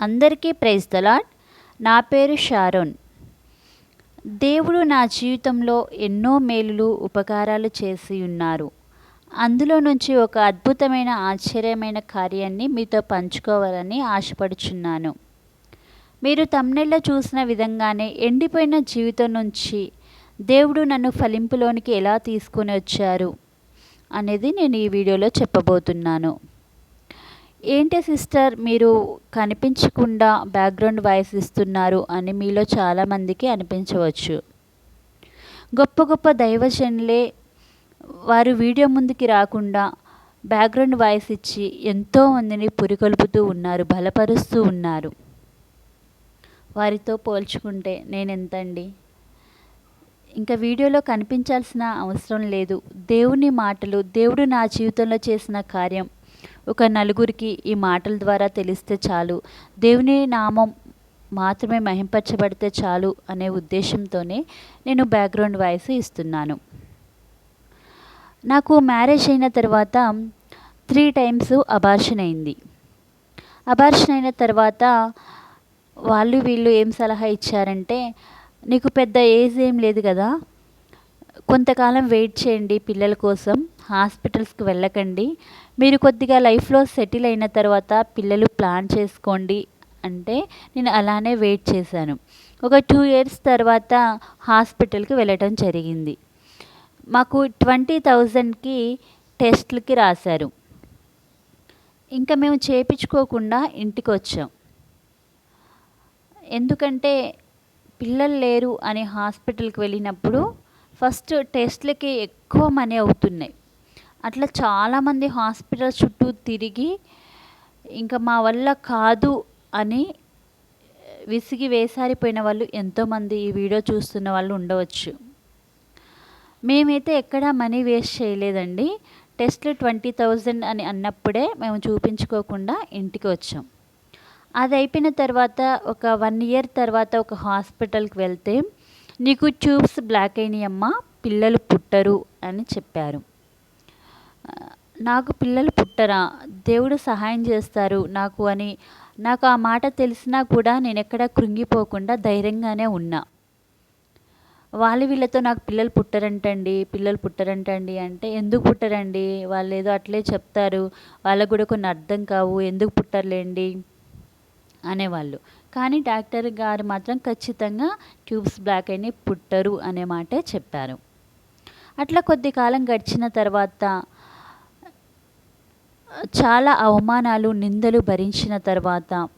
అందరికీ praise the Lord నా పేరు షారోన్. దేవుడు నా జీవితంలో ఎన్నో మేలులు ఉపకారాలు చేసి ఉన్నారు. అందులో నుంచి ఒక అద్భుతమైన ఆశ్చర్యమైన కార్యాన్ని మీతో పంచుకోవాలని ఆశపడుచున్నాను. మీరు తమ్నెళ్ళ చూసిన విధంగానే ఎండిపోయిన జీవితం నుంచి దేవుడు నన్ను ఫలింపులోనికి ఎలా తీసుకొని వచ్చారు అనేది నేను ఈ వీడియోలో చెప్పబోతున్నాను. ఏంటి సిస్టర్ మీరు కనిపించకుండా బ్యాక్గ్రౌండ్ వాయిస్ ఇస్తున్నారు అని మీలో చాలామందికి అనిపించవచ్చు. గొప్ప గొప్ప దైవజనులే వారు వీడియో ముందుకి రాకుండా బ్యాక్గ్రౌండ్ వాయిస్ ఇచ్చి ఎంతోమందిని పురికొల్పుతూ ఉన్నారు బలపరుస్తూ ఉన్నారు. వారితో పోల్చుకుంటే నేను ఎంతండి? ఇంకా వీడియోలో కనిపించాల్సిన అవసరం లేదు. దేవుని మాటలు దేవుడు నా జీవితంలో చేసిన కార్యం ఒక నలుగురికి ఈ మాటల ద్వారా తెలిస్తే చాలు. దేవుని నామం మాత్రమే మహింపరచబడితే చాలు అనే ఉద్దేశంతోనే నేను బ్యాక్గ్రౌండ్ వాయిస్ ఇస్తున్నాను. నాకు మ్యారేజ్ అయిన తర్వాత త్రీ టైమ్స్ అబార్షన్ అయింది. అబార్షన్ అయిన తర్వాత వాళ్ళు వీళ్ళు ఏం సలహా ఇచ్చారంటే నీకు పెద్ద ఏజ్ ఏం లేదు కదా కొంతకాలం వెయిట్ చేయండి పిల్లల కోసం హాస్పిటల్స్కి వెళ్ళకండి మీరు కొద్దిగా లైఫ్లో సెటిల్ అయిన తర్వాత పిల్లలు ప్లాన్ చేసుకోండి అంటే నేను అలానే వెయిట్ చేశాను. ఒక టూ ఇయర్స్ తర్వాత హాస్పిటల్కి వెళ్ళటం జరిగింది. మాకు ట్వంటీ థౌజండ్కి టెస్ట్లకి రాశారు. ఇంకా మేము చేపించుకోకుండా ఇంటికి వచ్చాం ఎందుకంటే పిల్లలు లేరు అని హాస్పిటల్కి వెళ్ళినప్పుడు ఫస్ట్ టెస్ట్లకి ఎక్కువ మనీ అవుతున్నాయి. అట్లా చాలామంది హాస్పిటల్ చుట్టూ తిరిగి ఇంకా మా వల్ల కాదు అని విసిగి వేసారిపోయిన వాళ్ళు ఎంతోమంది ఈ వీడియో చూస్తున్న వాళ్ళు ఉండవచ్చు. మేమైతే ఎక్కడా మనీ వేస్ట్ చేయలేదండి. టెస్ట్లు ట్వంటీ థౌజండ్ అని అన్నప్పుడే మేము చూపించుకోకుండా ఇంటికి వచ్చాం. అది అయిపోయిన తర్వాత ఒక వన్ ఇయర్ తర్వాత ఒక హాస్పిటల్కి వెళ్తే నీకు ట్యూబ్స్ బ్లాక్ అయినాయమ్మా పిల్లలు పుట్టరు అని చెప్పారు. నాకు పిల్లలు పుట్టరా? దేవుడు సహాయం చేస్తారు నాకు అని. నాకు ఆ మాట తెలిసినా కూడా నేను ఎక్కడ కృంగిపోకుండా ధైర్యంగానే ఉన్నా. వాళ్ళు వీళ్ళతో నాకు పిల్లలు పుట్టరంటండి పిల్లలు పుట్టరంటండి అంటే ఎందుకు పుట్టరండి? వాళ్ళు ఏదో అట్లే చెప్తారు. వాళ్ళకు కూడా కొన్ని అర్థం కావు. ఎందుకు పుట్టర్లేండి? అనేవాళ్ళు. కానీ డాక్టర్ గారు మాత్రం ఖచ్చితంగా ట్యూబ్స్ బ్లాక్ అయిన పుట్టరు అనే మాటే చెప్పారు. అట్లా కొద్ది కాలం గడిచిన తర్వాత చాలా అవమానాలు నిందలు భరించిన తర్వాత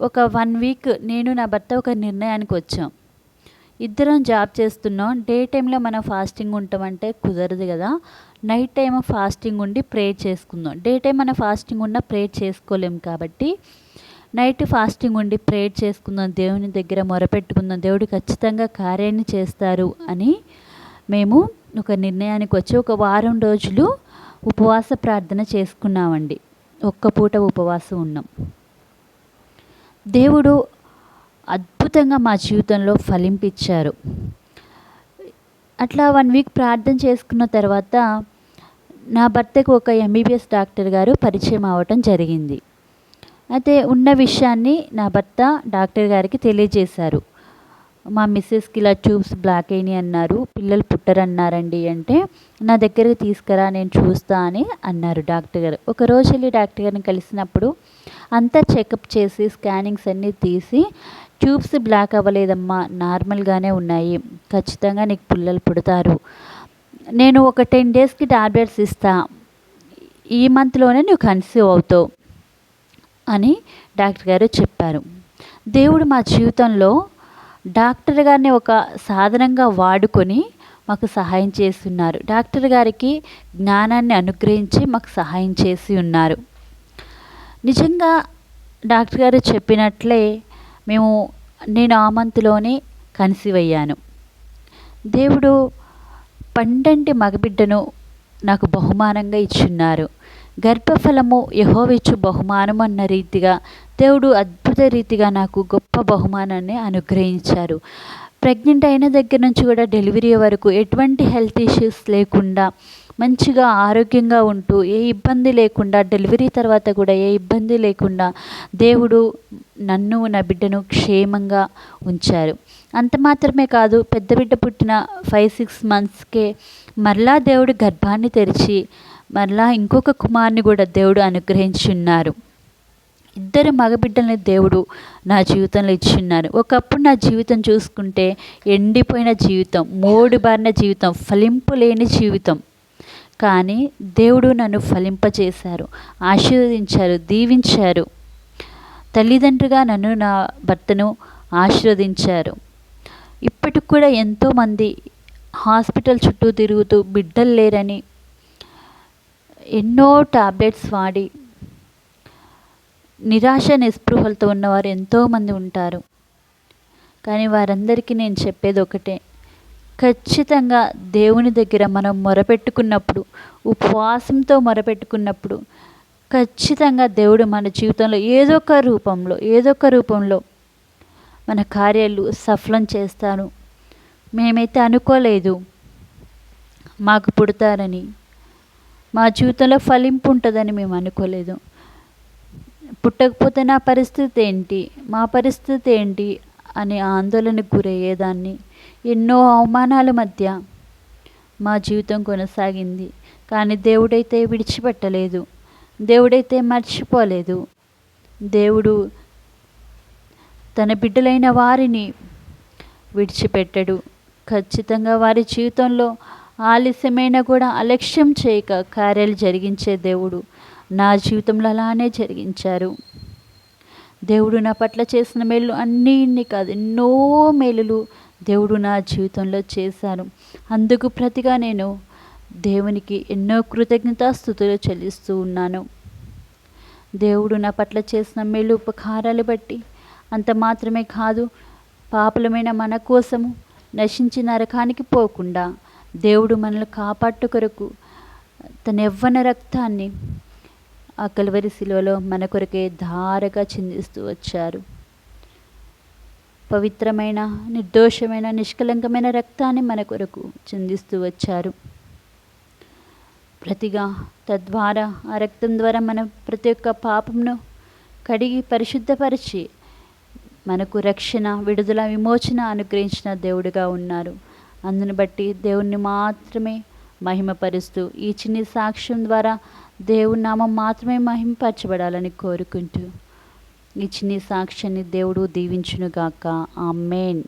ఒక వన్ వీక్ నేను నా భర్త ఒక నిర్ణయానికి వచ్చాం. ఇద్దరం జాబ్ చేస్తున్నాం. డే టైంలో మనం ఫాస్టింగ్ ఉంటామంటే కుదరదు కదా. నైట్ టైం ఫాస్టింగ్ ఉండి ప్రేయర్ చేసుకుందాం. డే టైం మనం ఫాస్టింగ్ ఉన్న ప్రేయర్ చేసుకోలేం కాబట్టి నైట్ ఫాస్టింగ్ ఉండి ప్రేయర్ చేసుకుందాం. దేవుని దగ్గర మొరపెట్టుకుందాం. దేవుడు ఖచ్చితంగా కార్యాన్ని చేస్తారు అని మేము ఒక నిర్ణయానికి వచ్చి ఒక వారం రోజులు ఉపవాస ప్రార్థన చేసుకున్నామండి. ఒక్క పూట ఉపవాసం ఉన్నాం. దేవుడు అద్భుతంగా మా జీవితంలో ఫలింపిచ్చారు. అట్లా వన్ వీక్ ప్రార్థన చేసుకున్న తర్వాత నా భర్తకు ఒక ఎంబీబీఎస్ డాక్టర్ గారు పరిచయం అవ్వటం జరిగింది. అయితే ఉన్న విషయాన్ని నా భర్త డాక్టర్ గారికి తెలియజేశారు. మా మిస్సెస్కి ఇలా ట్యూబ్స్ బ్లాక్ అయినాయి అన్నారు. పిల్లలు పుట్టరన్నారండి అంటే నా దగ్గరికి తీసుకురా నేను చూస్తా అని అన్నారు డాక్టర్ గారు. ఒకరోజు వెళ్ళి డాక్టర్ గారిని కలిసినప్పుడు అంతా చెకప్ చేసి స్కానింగ్స్ అన్నీ తీసి ట్యూబ్స్ బ్లాక్ అవ్వలేదమ్మా నార్మల్గానే ఉన్నాయి. ఖచ్చితంగా నీకు పిల్లలు పుడతారు. నేను ఒక టెన్ డేస్కి టాబ్లెట్స్ ఇస్తా. ఈ మంత్లోనే నువ్వు కన్సీవ్ అవుతావు అని డాక్టర్ గారు చెప్పారు. దేవుడు మా జీవితంలో డాక్టర్ గారిని ఒక సాధనంగా వాడుకొని మాకు సహాయం చేస్తున్నారు. డాక్టర్ గారికి జ్ఞానాన్ని అనుగ్రహించి మాకు సహాయం చేసి ఉన్నారు. నిజంగా డాక్టర్ గారు చెప్పినట్లే మేము నేను ఆ మంత్లోనే కన్సీవ్ అయ్యాను దేవుడు పండంటి మగబిడ్డను నాకు బహుమానంగా ఇచ్చున్నారు. గర్భఫలము యహోవిచ్చు బహుమానం అన్న రీతిగా దేవుడు అద్భుత రీతిగా నాకు గొప్ప బహుమానాన్ని అనుగ్రహించారు. ప్రెగ్నెంట్ అయిన దగ్గర నుంచి కూడా డెలివరీ వరకు ఎటువంటి హెల్త్ ఇష్యూస్ లేకుండా మంచిగా ఆరోగ్యంగా ఉంటూ ఏ ఇబ్బంది లేకుండా డెలివరీ తర్వాత కూడా ఏ ఇబ్బంది లేకుండా దేవుడు నన్ను నా బిడ్డను క్షేమంగా ఉంచారు. అంత మాత్రమే కాదు పెద్ద బిడ్డ పుట్టిన ఫైవ్ సిక్స్ మంత్స్కే మరలా దేవుడు గర్భాన్ని తెరిచి మరలా ఇంకొక కుమార్ని కూడా దేవుడు అనుగ్రహించి ఉన్నారు ఇద్దరు మగబిడ్డల్ని దేవుడు నా జీవితంలో ఇచ్చిన్నారు. ఒకప్పుడు నా జీవితం చూసుకుంటే ఎండిపోయిన జీవితం మూడు బారిన జీవితం ఫలింపు లేని జీవితం. కానీ దేవుడు నన్ను ఫలింపజేశారు ఆశీర్వదించారు దీవించారు. తల్లిదండ్రుగా నన్ను నా భర్తను ఆశీర్వదించారు. ఇప్పటికి కూడా ఎంతోమంది హాస్పిటల్ చుట్టూ తిరుగుతూ బిడ్డలు లేరని ఎన్నో టాబ్లెట్స్ వాడి నిరాశ నిస్పృహలతో ఉన్నవారు ఎంతోమంది ఉంటారు. కానీ వారందరికీ నేను చెప్పేది ఒకటే. ఖచ్చితంగా దేవుని దగ్గర మనం మొరపెట్టుకున్నప్పుడు ఉపవాసంతో మొరపెట్టుకున్నప్పుడు ఖచ్చితంగా దేవుడు మన జీవితంలో ఏదో ఒక రూపంలో ఏదో ఒక రూపంలో మన కార్యాలు సఫలం చేస్తాను. మేమైతే అనుకోలేదు. మాకు పుడతారని. మా జీవితంలో ఫలింపు ఉంటుందని మేము అనుకోలేదు. పుట్టకపోతే నా పరిస్థితి ఏంటి? మా పరిస్థితి ఏంటి? అనే ఆందోళనకు గురయ్యేదాన్ని. ఎన్నో అవమానాల మధ్య మా జీవితం కొనసాగింది. కానీ దేవుడైతే విడిచిపెట్టలేదు. దేవుడైతే మర్చిపోలేదు. దేవుడు తన బిడ్డలైన వారిని విడిచిపెట్టడు. ఖచ్చితంగా వారి జీవితంలో ఆలస్యమైన కూడా అలక్ష్యం చేయక కార్యాలు జరిగించే దేవుడు. నా జీవితంలో అలానే జరిగించారు. దేవుడు నా పట్ల చేసిన మేలు అన్నీ ఇన్ని కాదు ఎన్నో మేలులు దేవుడు నా జీవితంలో చేశారు. అందుకు ప్రతిగా నేను దేవునికి ఎన్నో కృతజ్ఞతాస్థుతులు చెల్లిస్తూ ఉన్నాను. దేవుడు నా పట్ల చేసిన మేలు ఉపకారాలు బట్టి అంత మాత్రమే కాదు పాపులమైన మన కోసము నశించి నరకానికి పోకుండా దేవుడు మనల్ని కాపాట్టు కొరకు తన యవ్వన రక్తాన్ని ఆ కలువరి శిలువలో మన కొరకే ధారగా చిందిస్తూ వచ్చారు. పవిత్రమైన నిర్దోషమైన నిష్కలంకమైన రక్తాన్ని మన కొరకు చిందిస్తూ వచ్చారు. ప్రతిగా తద్వారా ఆ రక్తం ద్వారా మన ప్రతి ఒక్క పాపమును కడిగి పరిశుద్ధపరిచి మనకు రక్షణ విడుదల విమోచన అనుగ్రహించిన దేవుడిగా ఉన్నారు. అందుని బట్టి దేవుణ్ణి మాత్రమే మహిమపరుస్తూ ఈ చిన్ని సాక్ష్యం ద్వారా దేవుని నామం మాత్రమే మహిమపరచబడాలని కోరుకుంటూ ఈ చిన్ని సాక్ష్యాన్ని దేవుడు దీవించునుగాక. ఆమెన్.